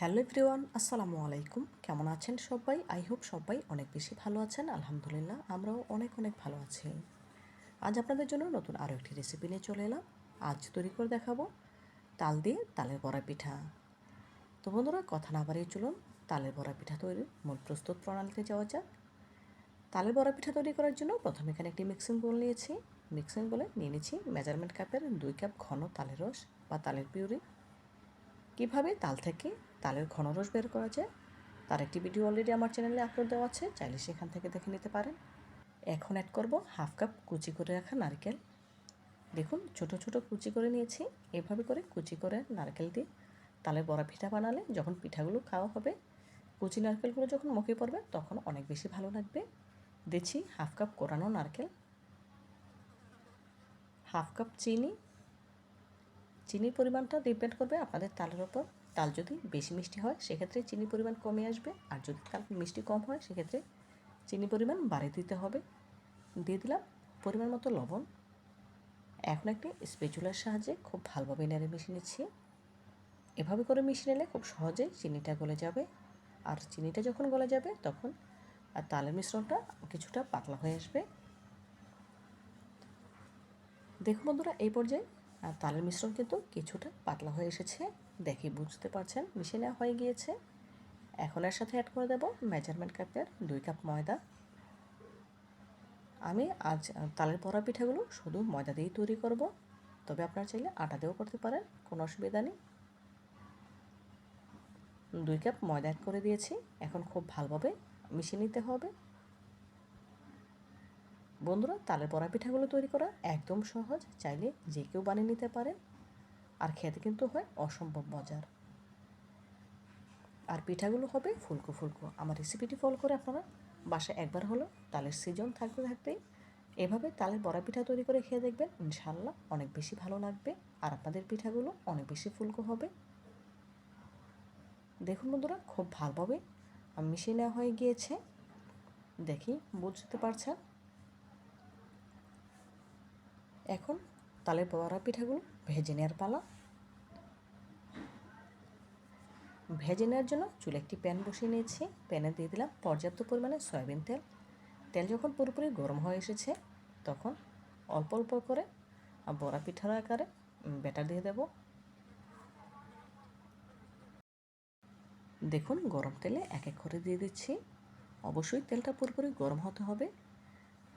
Hello everyone, আসসালামু আলাইকুম। কেমন আছেন সবাই? আই হোপ সবাই অনেক বেশি ভালো আছেন। আলহামদুলিল্লাহ, আমরাও অনেক অনেক ভালো আছি। আজ আপনাদের জন্য নতুন আরও একটি রেসিপি নিয়ে চলে এলাম। আজ তৈরি করে দেখাবো তাল দিয়ে তালের বড়া পিঠা। তো বন্ধুরা, কথা না বাড়িয়ে চলুন, তালের বড়া পিঠা তৈরির মূল প্রস্তুত প্রণালীতে যাওয়া যাক। তালের বড়া পিঠা তৈরি করার জন্য প্রথমে এখানে একটি মিক্সিং বোল নিয়েছি। মিক্সিং বলে নিয়ে নিয়েছি মেজারমেন্ট কাপের দুই কাপ ঘন তালের রস বা তালের পিউরি। কীভাবে তাল থেকে তালের ঘন রস বের করা যায়। তার একটি ভিডিও অলরেডি আমার চ্যানেলে আপলোড দেওয়া আছে, চাইলে সেখান থেকে দেখে নিতে পারেন। এখন অ্যাড করব হাফ কাপ কুচি করে রাখা নারকেল। দেখুন, ছোট ছোট কুচি করে নিয়েছি। এভাবে করে কুচি করে নারকেল দিয়ে তালের বড়া পিঠা বানালে যখন পিঠাগুলো খাওয়া হবে, কুচি নারকেলগুলো যখন মুখে পড়বে, তখন অনেক বেশি ভালো লাগবে। দিচ্ছি হাফ কাপ কোরানো নারকেল। হাফ কাপ চিনি। চিনির পরিমাণটা ডিপেন্ড করবে আপনাদের তালের ওপর। তাল যদি বেশি মিষ্টি হয়, সেক্ষেত্রে চিনির পরিমাণ কমে আসবে। আর যদি তাল মিষ্টি কম হয়, সেক্ষেত্রে চিনির পরিমাণ বাড়িয়ে দিতে হবে। দিয়ে দিলাম পরিমাণ মতো লবণ। এখন একটি স্পেচুলার সাহায্যে খুব ভালোভাবে নেড়ে মিশিয়ে নিচ্ছি। এভাবে করে মিশিয়ে নিলে খুব সহজে চিনিটা গলে যাবে। আর চিনিটা যখন গলে যাবে, তখন আর তালের মিশ্রণটা কিছুটা পাতলা হয়ে আসবে। দেখুন বন্ধুরা, এই পর্যায়ে তালের মিশ্রণ কিন্তু কিছুটা পাতলা হয়ে এসেছে। দেখে বুঝতে পারছেন, মিশে নেওয়া হয়ে গিয়েছে। এখন এর সাথে অ্যাড করে দেব মেজারমেন্ট কাপের দুই কাপ ময়দা। আমি আজ তালের পরা পিঠাগুলো শুধু ময়দা দিয়েই তৈরি করব। তবে আপনারা চাইলে আটা দিয়েও করতে পারেন, কোনো অসুবিধা নেই। দুই কাপ ময়দা অ্যাড করে দিয়েছি, এখন খুব ভালোভাবে মিশিয়ে নিতে হবে। বন্ধুরা, তালের বড়া পিঠাগুলো তৈরি করা একদম সহজ, চাইলে যে কেউ বানিয়ে নিতে পারে। আর খেতে কিন্তু হয় অসম্ভব মজার। আর পিঠাগুলো হবে ফুলকো ফুলকো। আমার রেসিপিটি ফলো করে আপনারা বাসায় একবার হলো তালের সিজন থাকতে থাকতেই এভাবে তালের বড়া পিঠা তৈরি করে খেয়ে দেখবেন ইনশাল্লাহ অনেক বেশি ভালো লাগবে আর আপনাদের পিঠাগুলো অনেক বেশি ফুলকো হবে। দেখুন বন্ধুরা, খুব ভালোভাবে মিশিয়ে নেওয়া হয়ে গিয়েছে। দেখি, বুঝতে পারছেন? এখন তালের বড়া পিঠাগুলো ভেজে নেওয়ার পালা। ভেজে নেওয়ার জন্য চুলে একটি প্যান বসিয়ে নিয়েছি। প্যানে দিয়ে দিলাম পর্যাপ্ত পরিমাণে সয়াবিন তেল। তেল যখন পুরোপুরি গরম হয়ে এসেছে, তখন অল্প অল্প করে বড়া পিঠার আকারে ব্যাটার দিয়ে দেব। দেখুন, গরম তেলে এক এক করে দিয়ে দিচ্ছি। অবশ্যই তেলটা পুরোপুরি গরম হতে হবে।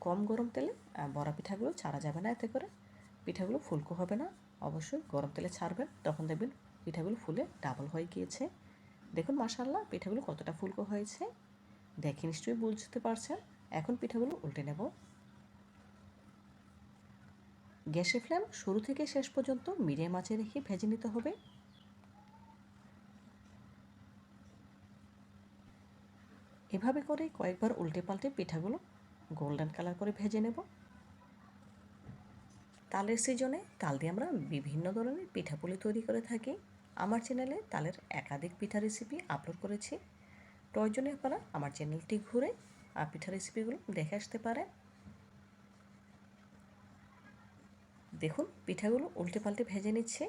কম গরম তেলে বড়া পিঠাগুলো ছাড়া যাবে না এতে করে। পিঠাগুলো ফুলকো হবে না। অবশ্যই গরম তেলে ছাড়বেন, তখন দেখবেন পিঠাগুলো ফুলে ডাবল হয়ে গিয়েছে। দেখুন মাসাল্লাহ পিঠাগুলো কতটা ফুলকো হয়েছে। দেখে নিশ্চয়ই বুঝতে পারছেন। এখন পিঠাগুলো উল্টে নেব। গ্যাসের ফ্লেম শুরু থেকে শেষ পর্যন্ত মিডিয়াম আঁচে রেখে ভেজে নিতে হবে। এভাবে করে কয়েকবার উল্টে পাল্টে পিঠাগুলো গোল্ডেন কালার করে ভেজে নেব। তালের সিজনে তাল দিয়ে আমরা বিভিন্ন ধরনের পিঠাপুলি তৈরি করে থাকি। আমার চ্যানেলে তালের একাধিক পিঠা রেসিপি আপলোড করেছি। প্রয়োজনে আপনারা আমার চ্যানেলটি ঘুরে পিঠা রেসিপিগুলো দেখে আসতে পারেন। দেখুন, পিঠাগুলো উল্টে পাল্টে ভেজে নিচ্ছে।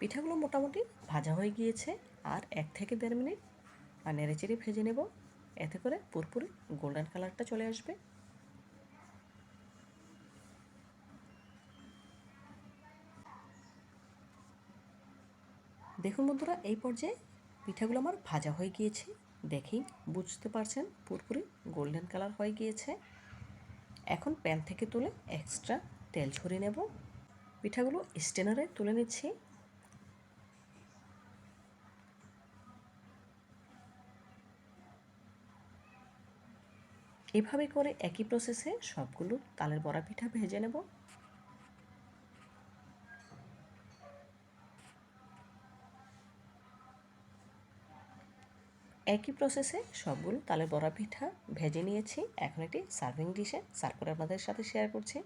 পিঠাগুলো মোটামুটি ভাজা হয়ে গিয়েছে। আর এক থেকে দেড় মিনিট আর নেড়ে চেড়ে ভেজে নেব। এতে করে পুরপুরি গোল্ডেন কালারটা চলে আসবে। দেখুন বন্ধুরা, এই পর্যায়ে পিঠাগুলো আমার ভাজা হয়ে গিয়েছে। দেখেই বুঝতে পারছেন, পুরপুরি গোল্ডেন কালার হয়ে গিয়েছে। এখন প্যান থেকে তুলে এক্সট্রা তেল ছড়িয়ে নেব। পিঠাগুলো স্টেনারে তুলে নিচ্ছি। এভাবে করে একই প্রসেসে সবগুলো তালের বড়া পিঠা ভেজে নেব। একই প্রসেসে সবগুলো তালের বড়া পিঠা ভেজে নিয়েছি। এখন একটি সার্ভিং ডিশে সার্ভ করে আপনাদের সাথে শেয়ার করছি।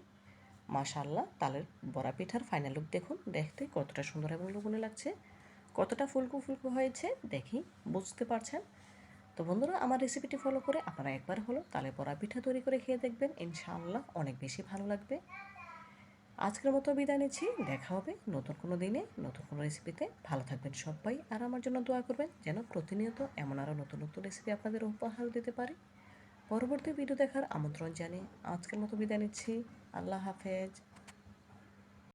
মাশাল্লাহ তালের বড়া পিঠার ফাইনাল লুক দেখুন। দেখতে কতটা সুন্দর এবং লোভনীয় লাগছে। কতটা ফুলকো ফুলকো হয়েছে দেখি বুঝতে পারছেন। তো বন্ধুরা, আমার রেসিপিটি ফলো করে আপনারা একবার হলো তালে পরা পিঠা তৈরি করে খেয়ে দেখবেন। ইনশাআল্লাহ অনেক বেশি ভালো লাগবে। আজকের মতো বিদায় নিচ্ছি। দেখা হবে নতুন কোনো দিনে, নতুন কোনো রেসিপিতে ভালো থাকবেন সবাই আর আমার জন্য দোয়া করবেন যেন প্রতিনিয়ত এমন আরও নতুন নতুন রেসিপি আপনাদের উপহার দিতে পারি। পরবর্তী ভিডিও দেখার আমন্ত্রণ জানিয়ে আজকের মতো বিদায় নিচ্ছি। আল্লাহ হাফেজ।